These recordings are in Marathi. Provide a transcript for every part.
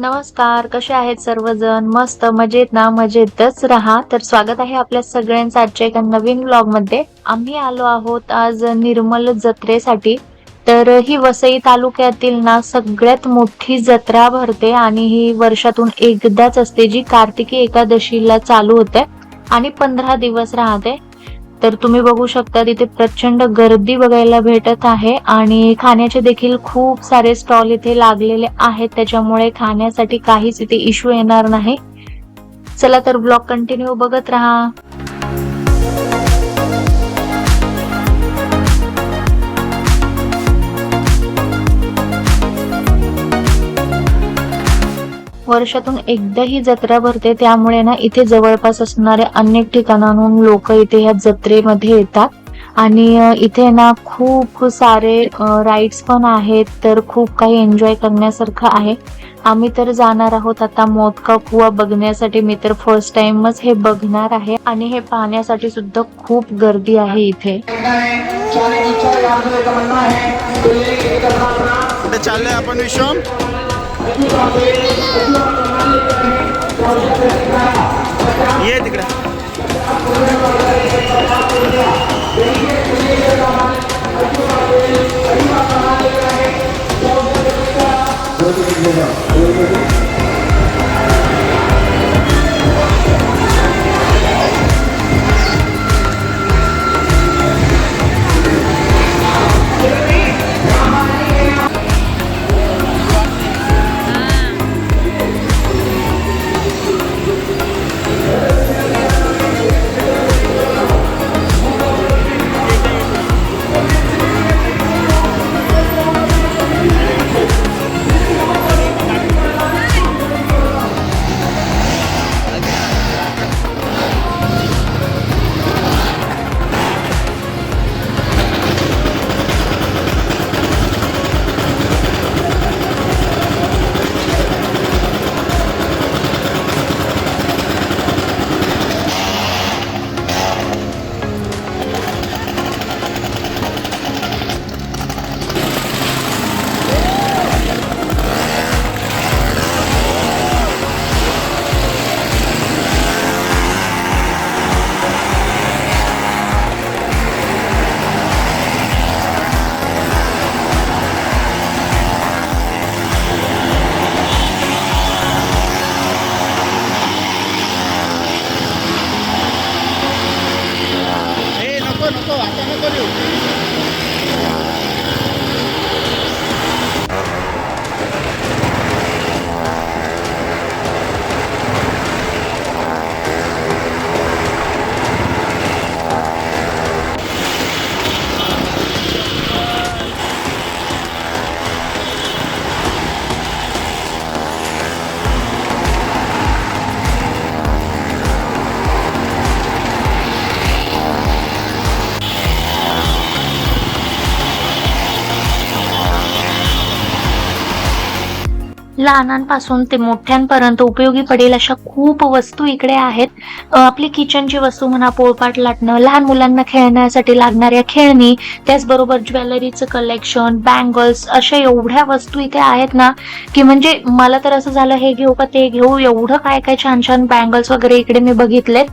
नमस्कार कसे आहेत सर्वजण? मस्त मजेत ना? मजेतच राहा. तर स्वागत आहे आपल्या सगळ्यांचं आजच्या एका नवीन ब्लॉगमध्ये आम्ही आलो आहोत आज निर्मल जत्रेसाठी. तर ही वसई तालुक्यातील ना सगळ्यात मोठी जत्रा भरते आणि ही वर्षातून एकदाच असते जी कार्तिकी एकादशीला चालू होते आणि पंधरा दिवस राहते. तर तुम्ही बघू शकता तिथे प्रचंड गर्दी बघायला भेटत आहे आणि खाण्याचे देखील खूप सारे स्टॉल इथे लागलेले आहेत. त्याच्यामुळे खाण्यासाठी काहीच इथे इश्यू येणार नाही. चला तर ब्लॉग कंटिन्यू बघत राहा. वर्षातून एकदा ही जत्रा भरते त्यामुळे ना इथे जवळपास असणाऱ्या अनेक ठिकाणांहून लोक इथे ह्या जत्रेमध्ये येतात. आणि इथे ना खूप सारे राईड्स पण आहेत तर खूप काही एन्जॉय करण्यासारखं आहे. आम्ही तर जाणार आहोत आता मोदका कुवा बघण्यासाठी. मी तर फर्स्ट टाइमच हे बघणार आहे. आणि हे पाहण्यासाठी सुद्धा खूप गर्दी आहे इथे. चाललोय आपण विश्वम. ये तिकडे you. Antônio. लहानांपासून ते मोठ्यांपर्यंत उपयोगी पडेल अशा खूप वस्तू इकडे आहेत. आपली किचनची वस्तू म्हणा पोळपाट लाटणं लहान मुलांना खेळण्यासाठी लागणाऱ्या खेळणी त्याचबरोबर ज्वेलरीचं कलेक्शन बँगल्स अशा एवढ्या वस्तू इथे आहेत ना की म्हणजे मला तर असं झालं हे घेऊ का ते घेऊ एवढं काय काय छान छान बँगल्स वगैरे इकडे मी बघितलेत.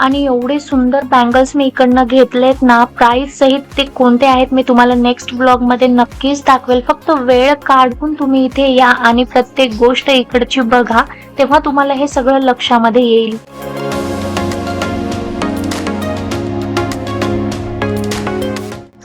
आणि एवढे सुंदर बँगल्स मी इकडनं घेतलेत ना प्राइस सहित ते कोणते आहेत मी तुम्हाला नेक्स्ट ब्लॉगमध्ये नक्कीच दाखवेल. फक्त वेळ काढून तुम्ही इथे या आणि प्रत्येक गोष्ट इकडची बघा तेव्हा तुम्हाला हे सगळं लक्षामध्ये येईल.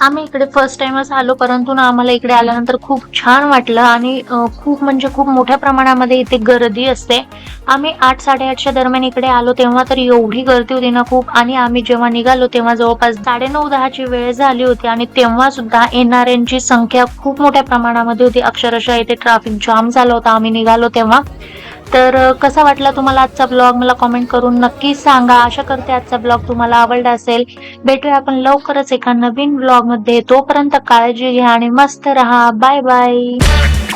आम्ही इकडे फर्स्ट टाइमच आलो परंतु ना आम्हाला इकडे आल्यानंतर खूप छान वाटलं आणि खूप म्हणजे खूप मोठ्या प्रमाणामध्ये इथे गर्दी असते. आम्ही आठ साडेआठच्या दरम्यान इकडे आलो तेव्हा तर एवढी गर्दी होती ना खूप आणि आम्ही जेव्हा निघालो तेव्हा जवळपास साडेनऊ दहाची वेळ झाली होती आणि तेव्हा सुद्धा येणाऱ्यांची संख्या खूप मोठ्या प्रमाणामध्ये होती. अक्षरशः इथे ट्रॅफिक जाम झाला होता. आम्ही निघालो तेव्हा. तर कसा वाटला तुम्हाला आजचा ब्लॉग? मला कॉमेंट करून नक्की सांगा. आशा करते आजचा ब्लॉग तुम्हाला आवडला असेल. भेटूया आपण लवकरच एका नवीन ब्लॉगमध्ये तोपर्यंत काळजी घ्या आणि मस्त राहा. Bye bye